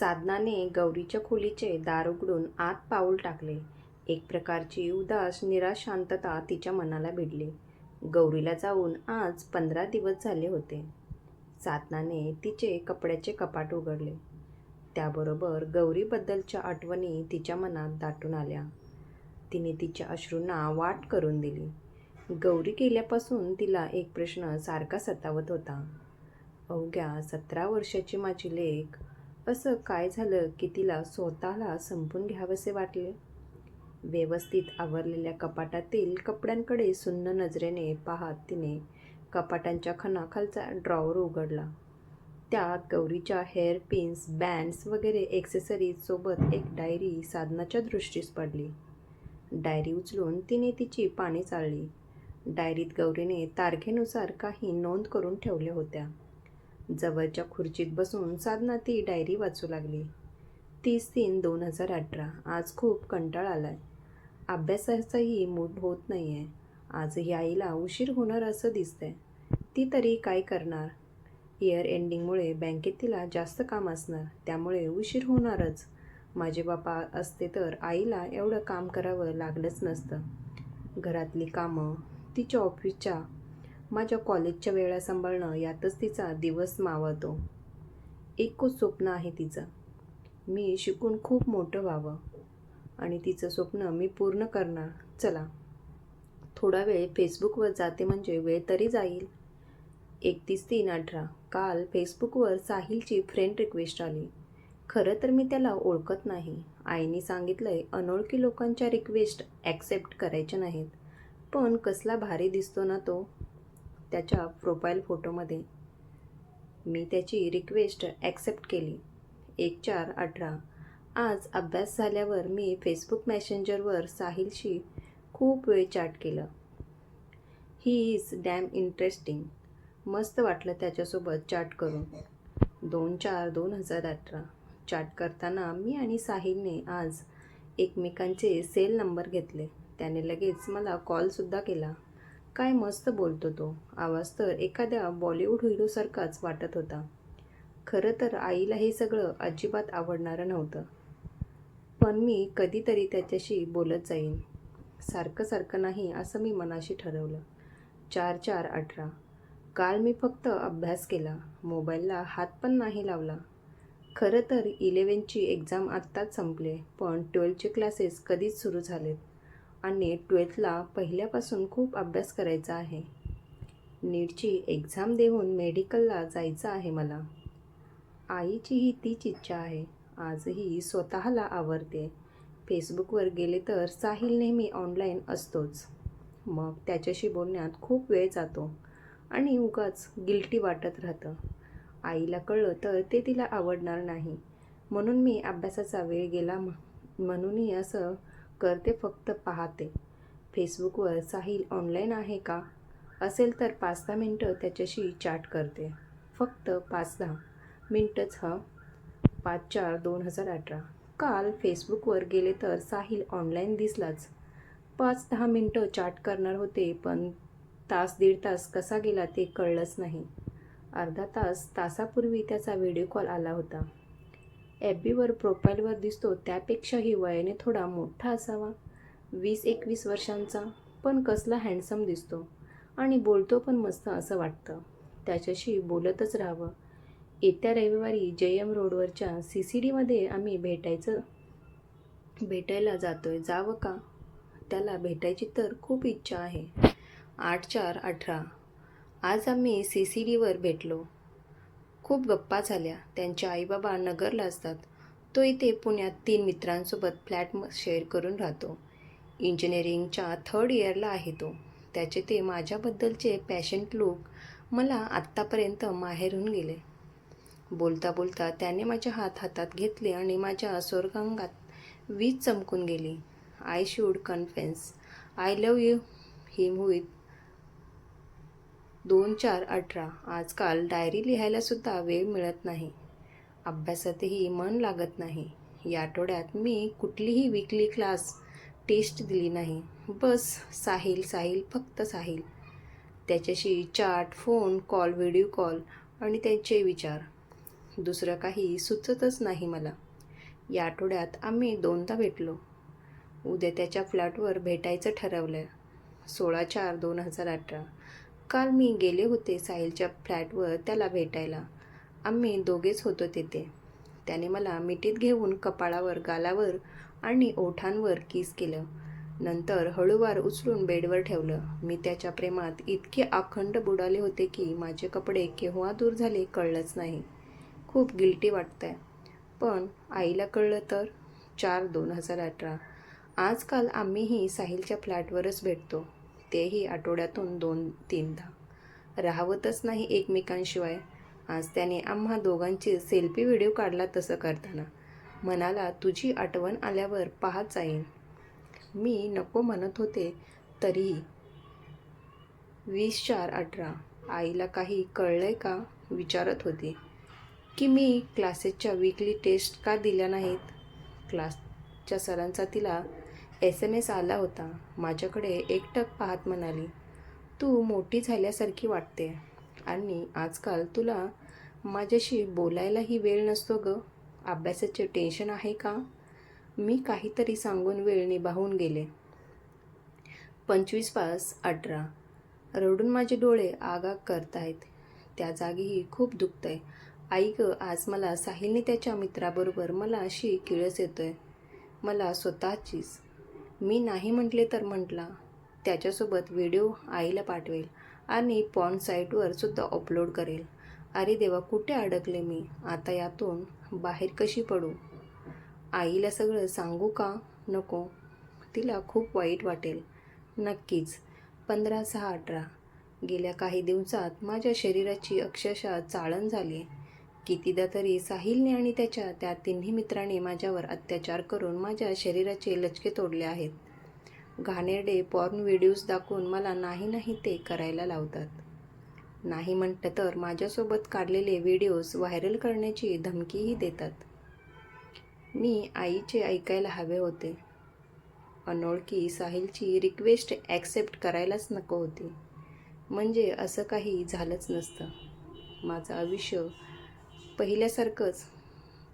साधनाने गौरीच्या खोलीचे दार उघडून आत पाऊल टाकले. एक प्रकारची उदास निराश शांतता तिच्या मनाला भिडली. गौरीला जाऊन आज पंधरा दिवस झाले होते. साधनाने तिचे कपड्याचे कपाट उघडले. त्याबरोबर गौरीबद्दलच्या आठवणी तिच्या मनात दाटून आल्या. तिने तिच्या अश्रूंना वाट करून दिली. गौरी गेल्यापासून तिला एक प्रश्न सारखा सतावत होता. अवघ्या सतरा वर्षाची माझी लेख असं काय झालं की तिला स्वतःला संपून घ्यावेसे वाटले? व्यवस्थित आवरलेल्या कपाटातील कपड्यांकडे सुन्न नजरेने पाहत तिने कपाटांच्या खणाखालचा ड्रॉवर उघडला. त्यात गौरीच्या हेअर पिन्स बँड्स वगैरे एक्सेसरीजसोबत एक डायरी साधनाच्या दृष्टीस पडली. डायरी उचलून तिने तिची पाने चालली. डायरीत गौरीने तारखेनुसार काही नोंद करून ठेवल्या होत्या. जवळच्या खुर्चीत बसून साधना ती डायरी वाचू लागली. तीस तीन दोन हजार अठरा. आज खूप कंटाळा आलाय. अभ्यासाचाही मूड होत नाही आहे आजही आईला उशीर होणार असं दिसतंय. ती तरी काय करणार? इयर एंडिंगमुळे बँकेत तिला जास्त काम असणार. त्यामुळे उशीर होणारच. माझे बापा असते तर आईला एवढं काम करावं लागलंच नसतं. घरातली कामं तिच्या ऑफिसच्या माझ्या कॉलेजच्या वेळा सांभाळणं यातच तिचा दिवस मावळतो. एकच स्वप्न आहे तिचं. मी शिकून खूप मोठं व्हावं आणि तिचं स्वप्न मी पूर्ण करणार. चला. थोडा वेळ फेसबुकवर जाते म्हणजे वेळ तरी जाईल. एकतीस तीन अठरा. काल फेसबुकवर साहिलची फ्रेंड रिक्वेस्ट आली. खरं तर मी त्याला ओळखत नाही. आईने सांगितलं आहे अनोळखी लोकांच्या रिक्वेस्ट ॲक्सेप्ट करायच्या नाहीत. पण कसला भारी दिसतो ना तो. त्याच्या प्रोफाईल फोटोमध्ये मी त्याची रिक्वेस्ट ॲक्सेप्ट केली. एक चार अठरा. आज अभ्यास झाल्यावर मी फेसबुक मॅसेंजरवर साहिलशी खूप वेळ चॅट केलं. ही इज डॅम इंटरेस्टिंग मस्त वाटलं त्याच्यासोबत चॅट करून. दोन चार दोन हजार अठरा. चॅट करताना मी आणि साहिलने आज एकमेकांचे सेल नंबर घेतले. त्याने लगेच मला कॉलसुद्धा केला. काय मस्त बोलतो तो. आवाज तर एखाद्या बॉलिवूड हिरोसारखाच वाटत होता. खरं तर आईला हे सगळं अजिबात आवडणारं नव्हतं. पण मी कधीतरी त्याच्याशी बोलत जाईन. सारखं सारखं नाही असं मी मनाशी ठरवलं. चार चार अठरा. काल मी फक्त अभ्यास केला. मोबाईलला हात पण नाही लावला. खरं तर इलेवनची एक्झाम आत्ताच संपले पण ट्वेल्थचे क्लासेस कधीच सुरू झालेत. आणि ट्वेल्थला पहिल्यापासून खूप अभ्यास करायचा आहे. नीटची एक्झाम देऊन मेडिकलला जायचं आहे मला. आईचीही तीच इच्छा आहे. आजही स्वतःला आवडते. फेसबुकवर गेले तर साहिल नेहमी ऑनलाईन असतोच. मग त्याच्याशी बोलण्यात खूप वेळ जातो आणि उगाच गिल्टी वाटत राहतं. आईला कळलं तर ते तिला आवडणार नाही. म्हणून मी अभ्यासाचा वेळ गेला म्हणूनही असं करते फक्त पाहते. फेसबुकवर साहिल ऑनलाईन आहे का? असेल तर पाच दहा मिनटं त्याच्याशी चॅट करते. फक्त पाच दहा मिनटंच हं? पाच चार दोन हजार अठरा. काल फेसबुकवर गेले तर साहिल ऑनलाईन दिसलाच. पाच दहा मिनटं चॅट करणार होते पण तास दीड तास कसा गेला ते कळलंच नाही. अर्धा तास तासापूर्वी त्याचा व्हिडिओ कॉल आला होता. एफ बीवर प्रोफाईलवर दिसतो त्यापेक्षाही वयाने थोडा मोठा असावा. वीस एकवीस वर्षांचा पण कसला हँडसम दिसतो. आणि बोलतो पण मस्त असं वाटतं. त्याच्याशी बोलतच राहावं. येत्या रविवारी जे एम रोडवरच्या सी सी डीमध्ये आम्ही भेटायचं भेटायला जातो आहे जावं का? त्याला भेटायची तर खूप इच्छा आहे. आठ चार अठरा. आज आम्ही सी सी डीवर भेटलो. खूप गप्पा झाल्या. त्यांचे आईबाबा नगरला असतात. तो इथे पुण्यात तीन मित्रांसोबत फ्लॅट म- शेअर करून राहतो. इंजिनिअरिंगच्या थर्ड इयरला आहे तो. त्याचे ते माझ्याबद्दलचे पॅशंट लूक मला आत्तापर्यंत माहेरून गेले. बोलता बोलता त्याने माझ्या हात हातात घेतले आणि माझ्या स्वर्गांगात वीज चमकून गेली. I should confess I love you him with दोन चार अठरा. आजकाल डायरी लिहायला सुद्धा वेळ मिळत नाही. अभ्यासातही मन लागत नाही. या आठवड्यात मी कुठलीही विकली क्लास टेस्ट दिली नाही. बस साहिल साहिल फक्त साहिल. त्याच्याशी chat phone call video call आणि त्यांचे विचार. दुसरं काही सुचतच नाही मला. या आठवड्यात आम्ही दोनदा भेटलो. उद्या त्याच्या फ्लॅटवर भेटायचं ठरवलं सोळा चार दोन हजार अठरा. काल मी गेले होते साहिलच्या फ्लॅटवर त्याला भेटायला. आम्ही दोघेच होतो तिथे. त्याने मला मिठीत घेऊन कपाळावर गालावर आणि ओठांवर किस केलं. नंतर हळूवार उचलून बेडवर ठेवलं. मी त्याच्या प्रेमात इतके अखंड बुडाले होते की माझे कपडे केव्हा दूर झाले कळलंच नाही. खूप गिल्टी वाटतंय. पण आईला कळलं तर? चार दोन हजार अठरा. आजकाल आम्हीही साहिलच्या फ्लॅटवरच भेटतो. तेही आठवड्यातून दोन तीनदा. राहवतच नाही एकमेकांशिवाय. आज त्याने आम्हा दोघांची सेल्फी व्हिडिओ काढला तसं करताना. म्हणाला तुझी आठवण आल्यावर पाहत जाईन. मी नको म्हणत होते तरीही. वीस चार अठरा. आईला काही कळलंय का? विचारत होती. की मी क्लासेसच्या वीकली टेस्ट का दिल्या नाहीत? क्लासच्या सरांचा तिला एस एम एस आला होता. माझ्याकडे एकटक पाहत म्हणाली तू मोठी झाल्यासारखी वाटते आणि आजकाल तुला माझ्याशी बोलायलाही वेळ नसतो ग. अभ्यासाचे टेन्शन आहे का? मी काहीतरी सांगून वेळ निभावून गेले. पंचवीस पास अठरा. रडून माझे डोळे आगाग करतायत. त्या जागीही खूप दुखतंय. आई ग आज मला साहिलने त्याच्या मित्राबरोबर मला अशी किळस येतोय. मला स्वतःचीच मी नाही म्हटले तर म्हटला त्याच्यासोबत व्हिडिओ आईला पाठवेल आणि पॉन साईटवर सुद्धा अपलोड करेल. अरे देवा कुठे अडकले मी? आता यातून बाहेर कशी पडू? आईला सगळं सांगू का? नको. तिला खूप वाईट वाटेल. नक्कीच. पंधरा सहा अठरा. गेल्या काही दिवसात माझ्या शरीराची अक्षरशः चाळण झाली. कितीदा तरी साहिलने आणि त्याच्या त्या तिन्ही मित्रांनी माझ्यावर अत्याचार करून माझ्या शरीराचे लचके तोडले आहेत. घाणेरडे पॉर्न व्हिडिओज दाखवून मला नाही नाही ते करायला लावतात. नाही म्हटलं तर माझ्यासोबत काढलेले व्हिडिओज व्हायरल करण्याची धमकीही देतात. मी आईचे ऐकायला हवे होते. अनोळखी साहिलची रिक्वेस्ट ॲक्सेप्ट करायलाच नको होती. म्हणजे असं काही झालंच नसतं. माझं आयुष्य पहिल्यासारखंच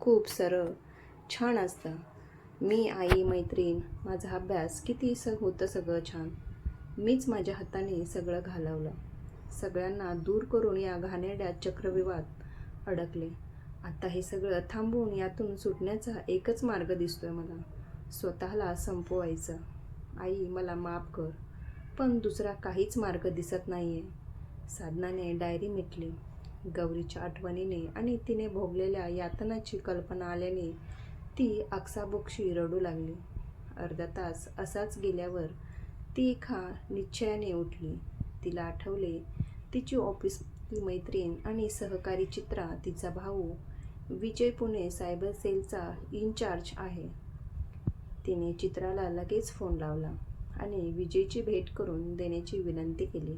खूप सरळ छान असतं. मी आई मैत्रीण माझा अभ्यास किती स होतं सगळं छान. मीच माझ्या हाताने सगळं घालवलं. सगळ्यांना दूर करून या घाणेरड्या चक्रव्यूहात अडकले. आता हे सगळं थांबवून यातून सुटण्याचा एकच मार्ग दिसतोय मला. स्वतःला संपवायचं. आई मला माफ कर. पण दुसरा काहीच मार्ग दिसत नाही आहे साधनाने डायरी मिटली. गौरीच्या आठवणीने आणि तिने भोगलेल्या यातनाची कल्पना आल्याने ती आक्साबुक्षी रडू लागली. अर्धा तास असाच गेल्यावर ती एका निश्चयाने उठली. तिला आठवले तिची ऑफिसची मैत्रीण आणि सहकारी चित्रा तिचा भाऊ विजय पुणे सायबर सेलचा इन्चार्ज आहे. तिने चित्राला लगेच फोन लावला आणि विजयची भेट करून देण्याची विनंती केली.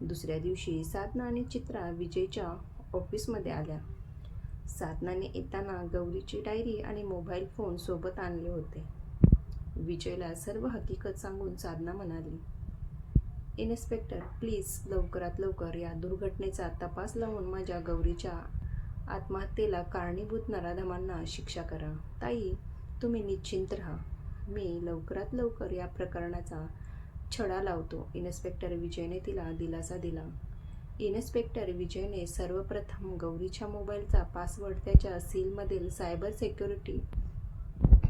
दुसऱ्या दिवशी साधना आणि चित्रा विजयच्या ऑफिसमध्ये आल्या. साधनाने येताना गौरीची डायरी आणि मोबाईल फोन सोबत आणले होते. विजयला सर्व हकीकत सांगून साधना म्हणाली इन्स्पेक्टर प्लीज लवकरात लवकर या दुर्घटनेचा तपास लावून माझ्या गौरीच्या आत्महत्येला कारणीभूत नराधमांना शिक्षा करा. ताई तुम्ही निश्चिंत राहा. मी लवकरात लवकर या प्रकरणाचा छडा लावतो. इन्स्पेक्टर विजयने तिला दिलासा दिला. इन्स्पेक्टर विजयने सर्वप्रथम गौरीच्या मोबाईलचा पासवर्ड त्याच्या सीलमधील सायबर सेक्युरिटी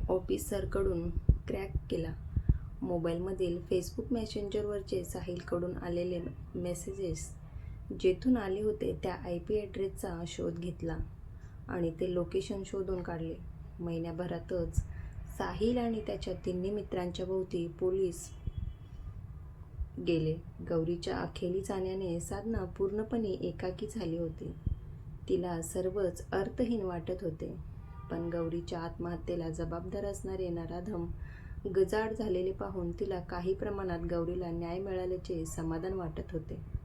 ऑफिसरकडून क्रॅक केला. मोबाईलमधील फेसबुक मेसेंजरवरचे साहिलकडून आलेले मेसेजेस जेथून आले होते त्या आय पी ॲड्रेसचा शोध घेतला आणि ते लोकेशन शोधून काढले. महिन्याभरातच साहिल आणि त्याच्या तिन्ही मित्रांच्या भोवती पोलीस गेले. गौरीच्या अखेरी जाण्याने साधना पूर्णपणे एकाकी झाली होती. तिला सर्वच अर्थहीन वाटत होते. पण गौरीच्या आत्महत्येला जबाबदार असणारे नराधम गजाड झालेले पाहून तिला काही प्रमाणात गौरीला न्याय मिळाल्याचे समाधान वाटत होते.